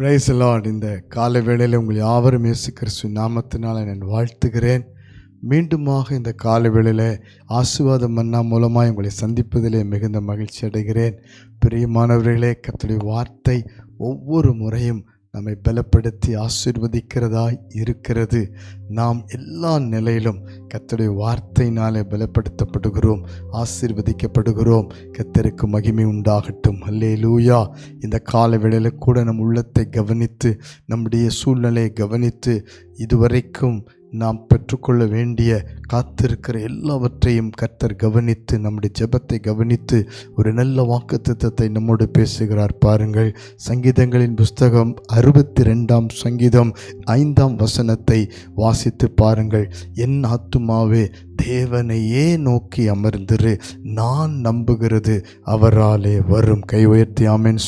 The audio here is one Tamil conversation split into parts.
பிரைஸ் லார்ட் இந்த காலை வேளையில் உங்கள் யாவரும் இயேசு கிறிஸ்து நாமத்தினால் நான் வாழ்த்துகிறேன். மீண்டுமாக இந்த காலை வேளையில் ஆசீர்வாத மன்னா மூலமாக உங்களை சந்திப்பதிலே மிகுந்த மகிழ்ச்சி அடைகிறேன். பிரியமானவர்களே கத்துடைய வார்த்தை ஒவ்வொரு முறையும் நம்மை பலப்படுத்தி ஆசிர்வதிக்கிறதாய் இருக்கிறது. நாம் எல்லா நிலையிலும் கத்தருடைய வார்த்தையினாலே பலப்படுத்தப்படுகிறோம் ஆசிர்வதிக்கப்படுகிறோம். கத்தருக்கு மகிமை உண்டாகட்டும். அல்லே லூயா இந்த கால வேளையில் கூட நம் உள்ளத்தை கவனித்து நம்முடைய சூழ்நிலையை கவனித்து இதுவரைக்கும் நாம் பெற்றுக்கொள்ள வேண்டிய காத்திருக்கிற எல்லாவற்றையும் கர்த்தர் கவனித்து நம்முடைய ஜெபத்தை கவனித்து ஒரு நல்ல வாக்குத்தத்தத்தை நம்மோடு பேசுகிறார் பாருங்கள். சங்கீதங்களின் புஸ்தகம் அறுபத்தி ரெண்டாம் சங்கீதம் ஐந்தாம் வசனத்தை வாசித்து பாருங்கள். என் ஆத்துமாவே தேவனையே நோக்கி அமர்ந்திரு. நான் நம்புகிறது அவராலே வரும். கை உயர்த்தி ஆமேன்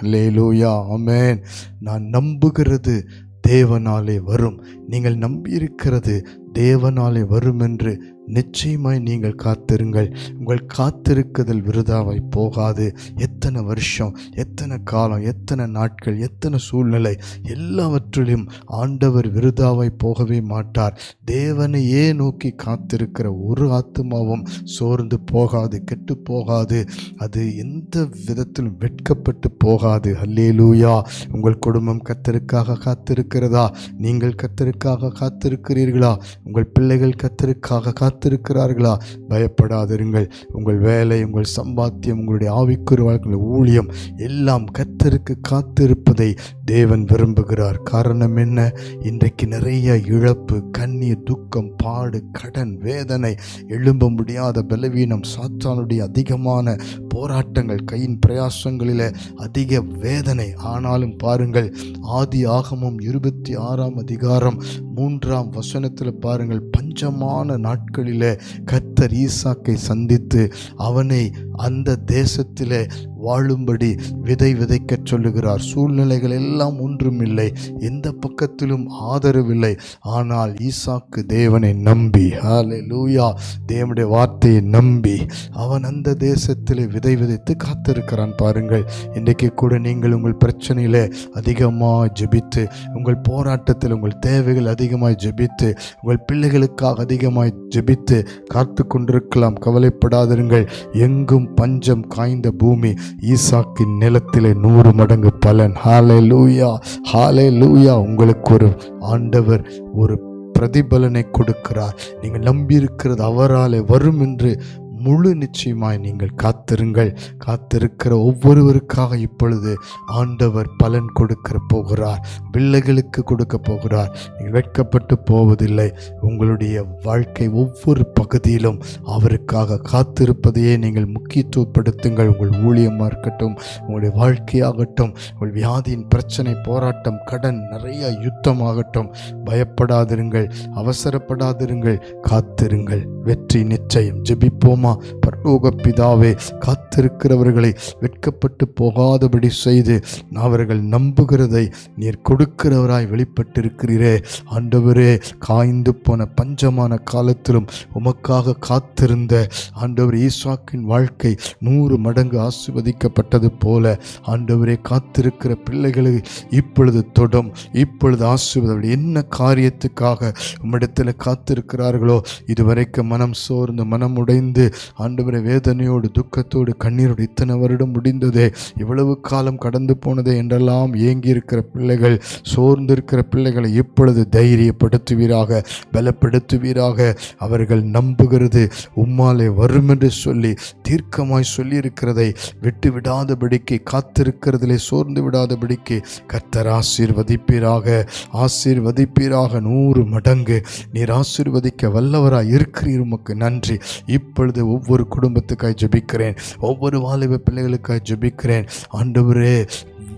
லே லேலூயா ஆமேன். நான் நம்புகிறது தேவனாலே வரும். நீங்கள் நம்பியிருக்கிறது தேவனாலே வரும் என்று நிச்சயமாய் நீங்கள் காத்திருங்கள். உங்கள் காத்திருக்குதல் விருதாவை போகாது. எத்தனை வருஷம் எத்தனை காலம் எத்தனை நாட்கள் எத்தனை சூழ்நிலை எல்லாவற்றிலும் ஆண்டவர் விருதாவை போகவே மாட்டார். தேவனையே நோக்கி காத்திருக்கிற ஒரு ஆத்மாவும் சோர்ந்து போகாது கெட்டு போகாது. அது எந்த விதத்திலும் வெட்கப்பட்டு போகாது. அல்லேலூயா. உங்கள் குடும்பம் கத்தருக்காக காத்திருக்கிறதா? நீங்கள் கத்தருக்காக காத்திருக்கிறீர்களா? உங்கள் பிள்ளைகள் கத்தருக்காக காத்திருக்கிறார்களா? பயப்படாதிருங்கள். உங்கள் வேலை உங்கள் சம்பாத்தியம் உங்களுடைய ஆவிக்குறு வாழ்க்கை ஊழியம் எல்லாம் கத்தருக்கு காத்திருப்பதை தேவன் விரும்புகிறார். காரணம் என்ன? இன்றைக்கு நிறைய இழப்பு கண்ணீர் துக்கம் பாடு கடன் வேதனை எழும்ப முடியாத பலவீனம் சாத்தானுடைய அதிகமான போராட்டங்கள் கையின் பிரயாசங்களில் அதிக வேதனை. ஆனாலும் பாருங்கள் ஆதி ஆகமம் இருபத்தி ஆறாம் அதிகாரம் மூன்றாம் வசனத்தில் பாருங்கள் பஞ்சமான நாட்களில் கர்த்தர் ஈசாக்கை சந்தித்து அவனை அந்த தேசத்திலே வாழும்படி விதை விதைக்கச் சொல்லுகிறார். சூழ்நிலைகள் எல்லாம் ஒன்றுமில்லை எந்த பக்கத்திலும் ஆதரவில்லை ஆனால் ஈசாக்கு தேவனை நம்பி ஹாலே லூயா தேவனுடைய வார்த்தையை நம்பி அவன் அந்த தேசத்திலே விதை விதைத்து காத்திருக்கிறான் பாருங்கள். இன்றைக்கு கூட நீங்கள் உங்கள் பிரச்சனையில் அதிகமாக ஜெபித்து உங்கள் போராட்டத்தில் உங்கள் தேவைகள் அதிகமாக ஜெபித்து உங்கள் பிள்ளைகளுக்காக அதிகமாக ஜெபித்து காத்து கொண்டிருக்கலாம் கவலைப்படாதிருங்கள். எங்கும் பஞ்சம் காய்ந்த பூமி ஈசாக்கின் நிலத்திலே நூறு மடங்கு பலன். ஹாலே லூயா ஹாலே லூயா உங்களுக்கு ஒரு ஆண்டவர் ஒரு பிரதிபலனை கொடுக்கிறார். நீங்கள் நம்பியிருக்கிறது அவராலே வரும் என்று முழு நிச்சயமாய் நீங்கள் காத்திருங்கள். காத்திருக்கிற ஒவ்வொருவருக்காக இப்பொழுது ஆண்டவர் பலன் கொடுக்க போகிறார். பிள்ளைகளுக்கு கொடுக்க போகிறார். நீங்கள் வெட்கப்பட்டு போவதில்லை. உங்களுடைய வாழ்க்கை ஒவ்வொரு பகுதியிலும் அவருக்காக காத்திருப்பதையே நீங்கள் முக்கியத்துவப்படுத்துங்கள். உங்கள் ஊழியமாக இருக்கட்டும் உங்களுடைய வாழ்க்கையாகட்டும் உங்கள் வியாதியின் பிரச்சனை போராட்டம் கடன் நிறைய யுத்தமாகட்டும் பயப்படாதிருங்கள் அவசரப்படாதிருங்கள் காத்திருங்கள். வெற்றி நிச்சயம். ஜெபிப்போமா? பரலோக பிதாவே காத்திருக்கிறவர்களை வெட்கப்பட்டு போகாதபடி செய்து அவர்கள் நம்புகிறதை நீர் கொடுக்கிறவராய் வெளிப்பட்டிருக்கிறீரே. ஆண்டவரே காய்ந்து போன பஞ்சமான காலத்திலும் உமக்காக காத்திருந்த ஆண்டவர் ஈஸ்வாக்கின் வாழ்க்கை நூறு மடங்கு ஆசிர்வதிக்கப்பட்டது போல ஆண்டவரே காத்திருக்கிற பிள்ளைகளை இப்பொழுது தொடும் இப்பொழுது ஆசிர்வதி என்ன காரியத்துக்காக உம்மிடத்தில் காத்திருக்கிறார்களோ இதுவரைக்கும் மனம் சோர்ந்து மனம் உடைந்து ஆண்டவரை வேதனையோடு துக்கத்தோடு கண்ணீரோடு இத்தனை வருடம் முடிந்ததே இவ்வளவு காலம் கடந்து போனதே என்றெல்லாம் ஏங்கி இருக்கிற பிள்ளைகள் சோர்ந்திருக்கிற பிள்ளைகளை இப்பொழுது தைரியப்படுத்துவீராக பலப்படுத்துவீராக. அவர்கள் நம்புகிறது உம்மாலே வரும் என்று சொல்லி தீர்க்கமாய் சொல்லியிருக்கிறதை விட்டு விடாதபடிக்கு காத்திருக்கிறதிலே சோர்ந்து விடாதபடிக்கு கர்த்தர் ஆசீர்வதிப்பீராக. ஆசீர்வதிப்பீராக நூறு மடங்கு. நீர் ஆசீர்வதிக்க வல்லவராய் இருக்கிறீர் உமக்கு நன்றி. இப்பொழுது ஒவ்வொரு குடும்பத்துக்காய் ஜெபிக்கிறேன். ஒவ்வொரு வாலிப பிள்ளைகளுக்காய் ஜெபிக்கிறேன். ஆண்டவரே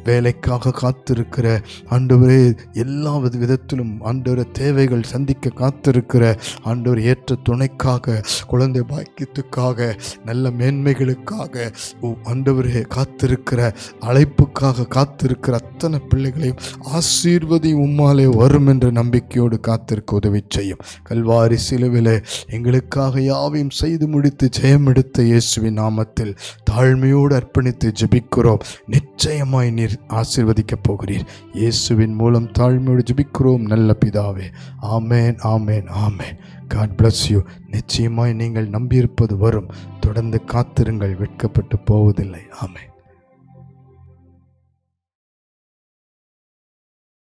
வேலைக்காக காத்திருக்கிற ஆண்டவரே எல்லா வித விதத்திலும் ஆண்டவர தேவைகள் சந்திக்க காத்திருக்கிற ஆண்டவர் ஏற்ற துணைக்காக குழந்தை பாக்கியத்துக்காக நல்ல மேன்மைகளுக்காக ஆண்டவரே காத்திருக்கிற அழைப்புக்காக காத்திருக்கிற அத்தனை பிள்ளைகளையும் ஆசீர்வதி உம்மாலே வரும் என்ற நம்பிக்கையோடு காத்திருக்க உதவி செய்யும். கல்வாரி சிலுவிலே எங்களுக்காக யாவையும் செய்து முடித்து ஜெயம் எடுத்த இயேசுவின் நாமத்தில் தாழ்மையோடு அர்ப்பணித்து ஜெபிக்கிறோம். நிச்சயமாய் நீர் ஆசிர்வதிக்கப் போகிறீர். இயேசுவின் மூலம் தாழ்மையோடு ஜுபிக்கிறோம் நல்ல பிதாவே. ஆமேன் ஆமேன் ஆமேன். காட் பிளஸ் யூ நிச்சயமாய் நீங்கள் நம்பியிருப்பது வரும். தொடர்ந்து காத்திருங்கள் வெட்கப்பட்டு போவதில்லை. ஆமே